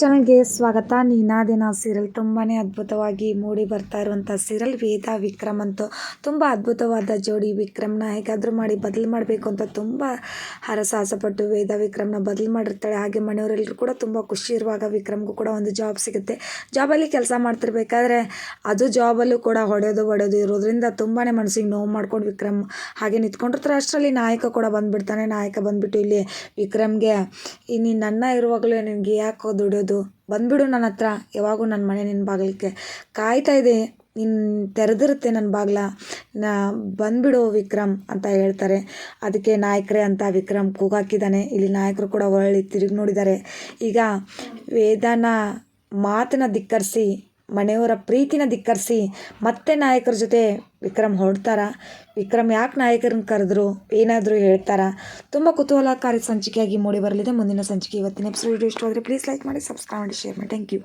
ಚಾನಲ್ಗೆ ಸ್ವಾಗತ. ನೀನಾದಿನ ಸೀರಿಯಲ್ ತುಂಬಾ ಅದ್ಭುತವಾಗಿ ಮೂಡಿ ಬರ್ತಾ ಇರುವಂಥ ಸೀರಿಯಲ್ ವೇದ ವಿಕ್ರಮ್ ಅಂತೂ ತುಂಬ ಅದ್ಭುತವಾದ ಜೋಡಿ ವಿಕ್ರಮ್ನ ಹೇಗಾದರೂ ಮಾಡಿ ಬದಲು ಮಾಡಬೇಕು ಅಂತ ತುಂಬ ಹರಸಾಹಸಪಟ್ಟು ವೇದ ವಿಕ್ರಮ್ನ ಬದಲು ಮಾಡಿರ್ತಾಳೆ. ಹಾಗೆ ಮನೆಯವರೆಲ್ಲರೂ ಕೂಡ ತುಂಬ ಖುಷಿ ಇರುವಾಗ ವಿಕ್ರಮ್ಗೂ ಕೂಡ ಒಂದು ಜಾಬ್ ಸಿಗುತ್ತೆ. ಜಾಬಲ್ಲಿ ಕೆಲಸ ಮಾಡ್ತಿರ್ಬೇಕಾದ್ರೆ ಅದು ಜಾಬಲ್ಲೂ ಕೂಡ ಹೊಡೆಯೋದು ಹೊಡೆಯೋದು ಇರೋದ್ರಿಂದ ತುಂಬಾ ಮನಸ್ಸಿಗೆ ನೋವು ಮಾಡ್ಕೊಂಡು ವಿಕ್ರಮ್ ಹಾಗೆ ನಿಂತ್ಕೊಂಡಿರ್ತಾರೆ. ಅಷ್ಟರಲ್ಲಿ ನಾಯಕ ಕೂಡ ಬಂದುಬಿಡ್ತಾನೆ. ನಾಯಕ ಬಂದುಬಿಟ್ಟು ಇಲ್ಲಿ ವಿಕ್ರಮ್ಗೆ ನೀನು ನನ್ನ ಇರುವಾಗಲೂ ನಿನಗೆ ಯಾಕೋ ದುಡಿಯೋದು ಬಂದುಬಿಡು ನನ್ನ ಹತ್ರ. ಯಾವಾಗೂ ನನ್ನ ಮನೆ ನಿನ್ನ ಬಾಗಿಲಿಗೆ. ಕಾಯ್ತಾ ಇದೆ ನಿನ್ನ ತೆರೆದಿರುತ್ತೆ ನನ್ನ ಬಾಗಿಲ. ನಾ ಬಂದುಬಿಡು ವಿಕ್ರಮ್ ಅಂತ ಹೇಳ್ತಾರೆ. ಅದಕ್ಕೆ ನಾಯಕರೇ ಅಂತ ವಿಕ್ರಮ್ ಕೂಗಾಕಿದ್ದಾನೆ ಇಲ್ಲಿ ನಾಯಕರು ಕೂಡ ಹೊರಳಿ ತಿರುಗಿ ನೋಡಿದ್ದಾರೆ ಈಗ ವೇದನ ಮಾತನ್ನ ಧಿಕ್ಕರಿಸಿ ಮನೆಯವರ ಪ್ರೀತಿನ ಧಿಕ್ಕರಿಸಿ ಮತ್ತೆ ನಾಯಕರ ಜೊತೆ ವಿಕ್ರಮ್ ಹೊರಡ್ತಾರ. ವಿಕ್ರಮ್ ಯಾಕೆ ನಾಯಕರನ್ನ ಕರೆದ್ರು, ಏನಾದರೂ ಹೇಳ್ತಾರಾ? ತುಂಬ ಕುತೂಹಲಕಾರಿ ಸಂಚಿಕೆಯಾಗಿ ಮೂಡಿ ಬರಲಿದೆ ಮುಂದಿನ ಸಂಚಿಕೆ ಇವತ್ತಿನ ಎಪಿಸೋಡ್ ಇಷ್ಟವಾದರೆ ಪ್ಲೀಸ್ ಲೈಕ್ ಮಾಡಿ ಸಬ್ಸ್ಕ್ರೈಬ್ ಮಾಡಿ ಶೇರ್ ಮಾಡಿ. Thank you